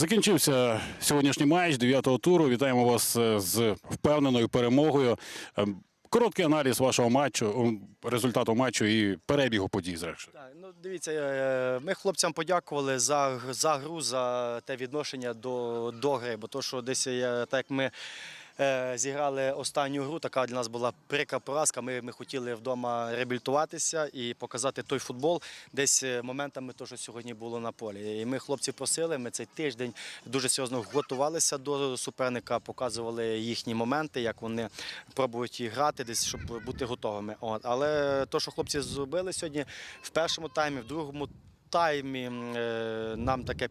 Закінчився сьогоднішній матч дев'ятого туру. Вітаємо вас е, з впевненою перемогою. Ем, Короткий аналіз вашого матчу, результату матчу і перебігу подій, зрештою. Так, ну дивіться, е, ми хлопцям подякували за, за гру, за те відношення до, до гри, бо то, що десь е, так ми. Е, Зіграли останню гру, така для нас була прикра поразка. Ми, ми хотіли вдома реабілітуватися і показати той футбол десь е, моментами, що сьогодні було на полі. І ми хлопців просили, ми цей тиждень дуже серйозно готувалися до суперника, показували їхні моменти, як вони пробують грати, десь щоб бути готовими. От. Але то, що хлопці зробили сьогодні в першому таймі, в другому. Таймі е, нам таке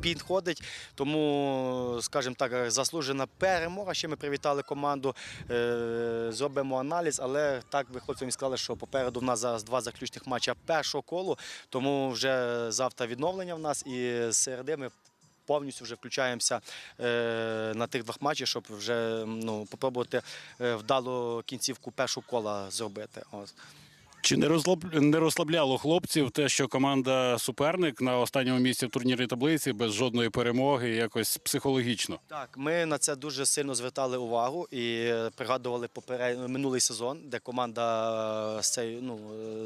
підходить, тому, скажімо так, заслужена перемога. Ще ми привітали команду, е, зробимо аналіз, але так ви хлопцям і сказали, що попереду в нас зараз два заключних матча першого колу, тому вже завтра відновлення в нас. І з середи ми повністю вже включаємося е, на тих двох матчах, щоб вже ну, попробувати вдалу кінцівку першого кола зробити. Чи не розслаб- не розслабляло хлопців те, що команда суперник на останньому місці в турнірній таблиці без жодної перемоги, якось психологічно? Так, ми на це дуже сильно звертали увагу і е, пригадували поперед... минулий сезон, де команда з цей, ну,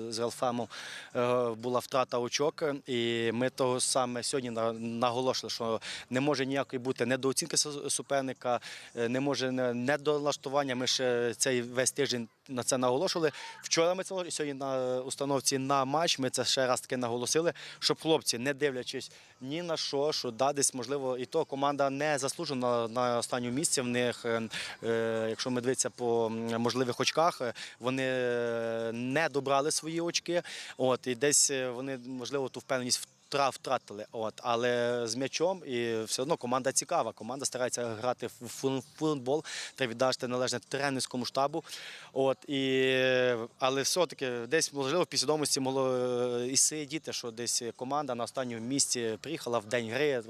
е, з Елфемом е, була втрата очок. І ми того саме сьогодні на- наголошували, що не може ніякої бути недооцінки суперника, е, не може недолаштування. Ми ще цей весь тиждень на це наголошували. Вчора ми це сьогодні на установці на матч. Ми це ще раз таки наголосили, щоб хлопці, не дивлячись ні на що, що да, десь можливо, і то команда не заслужена на останньому місці. В них, е, е, якщо ми дивитися по можливих очках, е, вони не добрали свої очки. От і десь вони можливо ту впевненість. Втра- Втратили, от але з м'ячом і все одно команда цікава. Команда старається грати в футбол, треба віддати належне тренерському штабу. От і але все-таки десь можливо в підсвідомості могло і сидіти, що десь команда на останньому місці приїхала в день гри.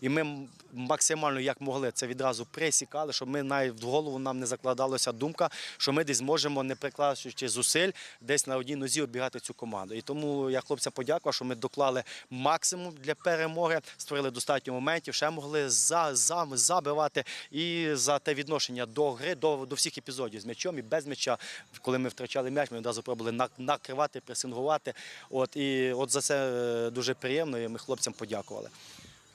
І ми максимально як могли це відразу пресікали, щоб ми навіть в голову нам не закладалася думка, що ми десь зможемо, не прикласуючи зусиль, десь на одній нозі обігати цю команду. І тому я хлопцям подякував, що ми доклали максимум для перемоги, створили достатньо моментів, ще могли за, за, забивати і за те відношення до гри, до, до всіх епізодів з м'ячом і без м'яча. Коли ми втрачали м'яч, ми одразу пробували накривати, пресингувати. От і от за це е, дуже приємно. І ми хлопцям подякували.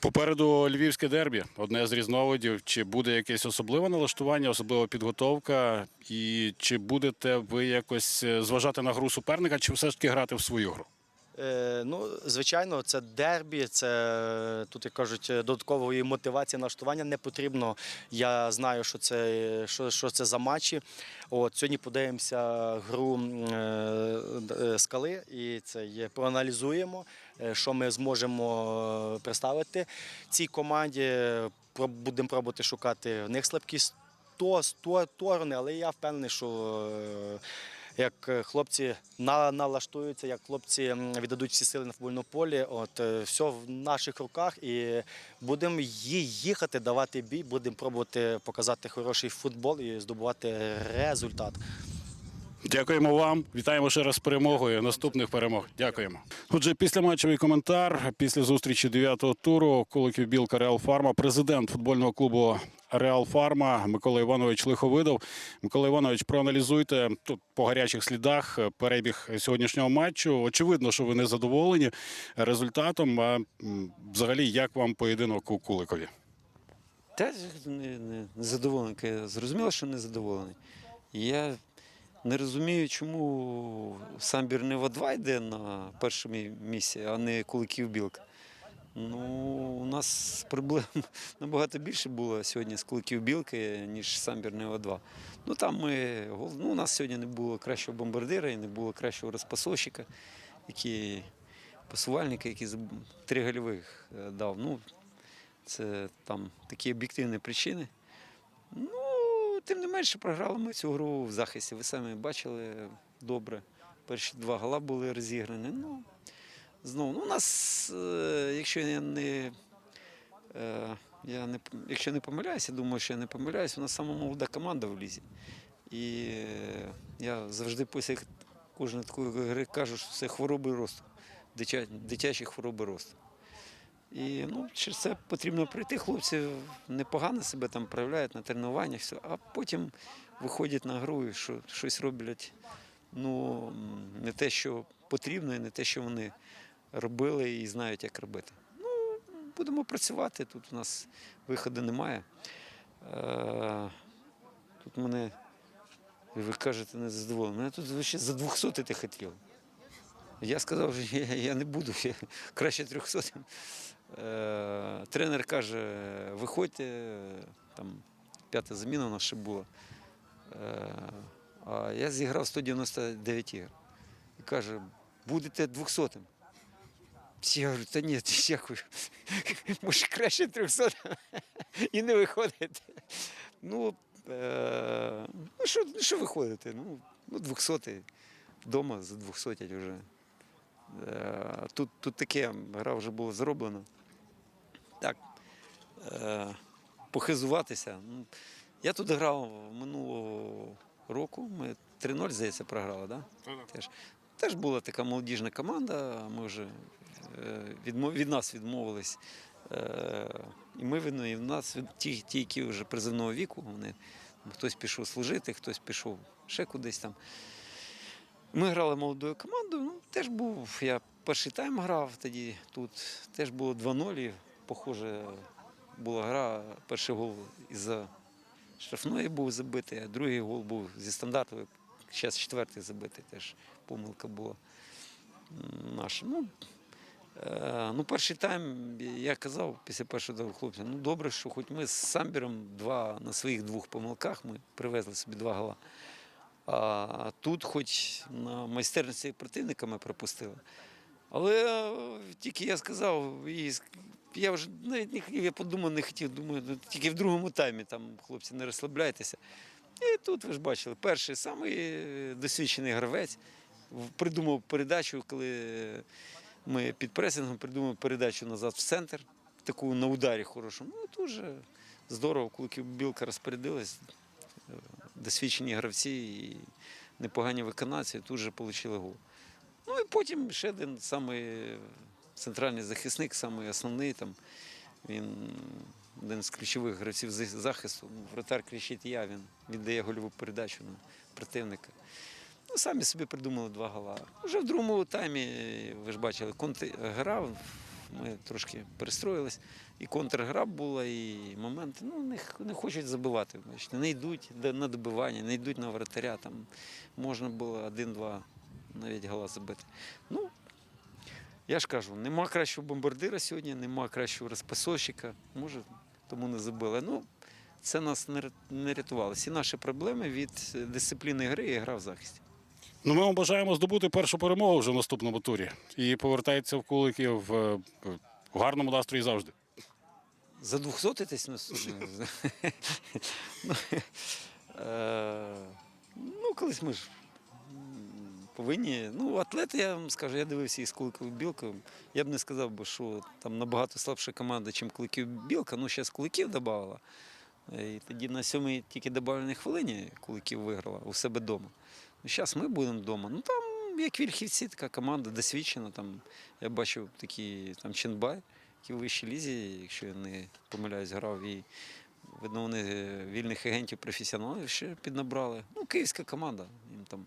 Попереду львівське дербі, одне з різновидів. Чи буде якесь особливе налаштування, особлива підготовка, і чи будете ви якось е, зважати на гру суперника, чи все ж таки грати в свою гру? Е, ну, звичайно, це дербі, це тут як кажуть, додаткової мотивації налаштування не потрібно. Я знаю, що це, що, що це за матчі. От сьогодні подивимося гру е, е, скали і це є проаналізуємо, що ми зможемо представити цій команді. Будемо пробувати шукати в них слабкі сто- сто- сторони, але я впевнений, що. Як е, хлопці на, налаштуються, як хлопці віддадуть всі сили на футбольному полі. От е, все в наших руках, і будемо їхати, давати бій, будемо пробувати показати хороший футбол і здобувати результат. Дякуємо вам. Вітаємо ще раз з перемогою. Наступних перемог. Дякуємо. Отже, після матчовий коментар після зустрічі дев'ятого туру Куликів Білка Реал Фарма, президент футбольного клубу Реал Фарма Микола Іванович Лиховидов. Микола Іванович, проаналізуйте тут по гарячих слідах е, перебіг сьогоднішнього матчу. Очевидно, що ви не задоволені результатом. А взагалі, як вам поєдинок у Куликові? Та не, не, не задоволений. Зрозуміло, що не задоволений. Я не розумію, чому самбір Нева 2 йде на першому місці, а не Куликів Білка. Ну, у нас проблем набагато більше було сьогодні з Куликів Білки, ніж самбір Нева 2. Ну там ми ну, у нас сьогодні не було кращого бомбардира і не було кращого розпасовщика, який пасувальника, який три гольових е, дав. Ну, це там такі об'єктивні причини. Ну, тим не менше, програли ми цю гру в захисті. Ви самі бачили добре. Перші два гола були розіграні. Ну, знову, ну, у нас, е, якщо я не. е, Я не, якщо не помиляюся, думаю, що я не помиляюсь, у нас сама молода команда в лізі. І е, я завжди після кожної такої гри кажу, що це хвороби росту, дитячі хвороби росту. І ну, через це потрібно прийти. Хлопці непогано себе там проявляють на тренуваннях, все, а потім виходять на гру і що, щось роблять ну, не те, що потрібно, і не те, що вони робили і знають, як робити. Ну, будемо працювати. Тут у нас виходу немає. Е, тут мене, ви кажете, не задоволений. Мене тут ще за 200 ти хотів. Я сказав, що я, я не буду, я краще 300. Е, тренер каже, виходьте, там п'ята заміна у нас ще була. Е, а я зіграв 199 ігор. І каже, будете 200-м. Всі я говорю, та ні, дякую. Може краще 300 і не виходите. Ну, е, ну що, ну, що виходите? Ну, ну 200 вдома за 200 вже. Е, Тут, тут таке, гра вже була зроблена. Так, е, похизуватися. Ну, Я тут грав минулого року, ми 3-0, здається, програли, да? Теж, теж була така молодіжна команда, ми вже від нас відмовились. Е, І ми видно, і в нас ті, ті, які вже призивного віку, вони, хтось пішов служити, хтось пішов ще кудись там. Ми грали молодою командою. Ну, теж був, я перший тайм грав тоді тут. Теж було 2-0. Похоже, була гра. Перший гол із-за штрафної був забитий, а другий гол був зі стандарту. Зараз четвертий забитий теж помилка була наша. Ну, е, ну, перший тайм, я казав після першого тайму хлопцям, ну добре, що хоч ми з Самбіром два, на своїх двох помилках ми привезли собі два гола. А тут, хоч на майстерності противника ми пропустили. Але е, тільки я сказав, і я вже навіть я подумав, не хотів, думаю, ну, тільки в другому таймі там, хлопці, не розслабляйтеся. І тут ви ж бачили, перший самий е, досвідчений гравець придумав передачу, коли ми під пресингом придумали передачу назад в центр, таку на ударі хорошому. Ну, дуже здорово, коли білка розпорядилась досвідчені гравці і непогані виконавці тут же отримали гол. Ну і потім ще один самий центральний захисник, самий основний там. Він один з ключових гравців захисту. Вратар кричить я, він віддає гольову передачу на противника. Ну, самі собі придумали два гола. Вже в другому таймі, ви ж бачили, контр грав, ми трошки перестроїлись. І контргра була, і моменти. Ну, не, не хочуть забивати. Бачите, не йдуть на добивання, не йдуть на вратаря. Там можна було один-два навіть гола забити. Ну, я ж кажу, нема кращого бомбардира сьогодні, нема кращого розпасовщика. Може, тому не забили. Ну, це нас не рятувало. Всі наші проблеми від е, дисципліни гри і гра в захисті. Ну, ми вам бажаємо здобути першу перемогу вже в наступному турі. І повертається в кулики в, е, в гарному настрої завжди. За 200 тись на ну, е, ну, колись ми ж повинні. Ну, атлети, я вам скажу, я дивився із Куликів Білка. Я б не сказав, би, що там набагато слабша команда, ніж Куликів Білка. Ну, зараз Куликів додавала. І тоді на сьомій тільки добавленій хвилині Куликів виграла у себе вдома. Зараз ми будемо вдома. Ну там, як Вільхівці, така команда досвідчена. Там, я бачив такі там Ченбай, який у вищій лізі, якщо я не помиляюсь, грав і видно, вони е, вільних агентів професіоналів ще піднабрали. Ну, київська команда. Їм там,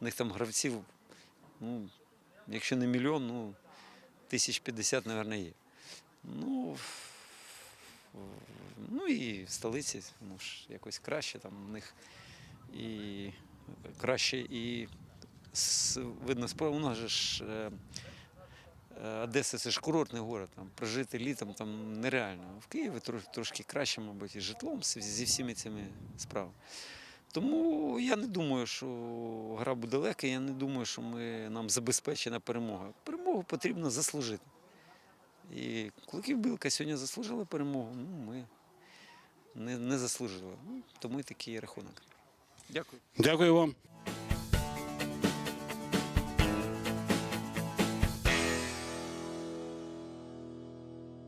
у них там гравців, ну, якщо не мільйон, ну, тисяч п'ятдесят, мабуть, є. Ну, ну і в столиці ну, ж, якось краще, там у них і краще і видно, справа у нас же ж. е, е, Одеса це ж курортний город, там прожити літом там нереально. В Києві трош, трошки краще, мабуть, і житлом зі всіми цими справами. Тому я не думаю, що гра буде легка, я не думаю, що ми, нам забезпечена перемога. Перемогу потрібно заслужити. І Куликів Білка сьогодні заслужила перемогу. Ну, ми не, не заслужили. Ну, тому і такий рахунок. Дякую. Дякую вам.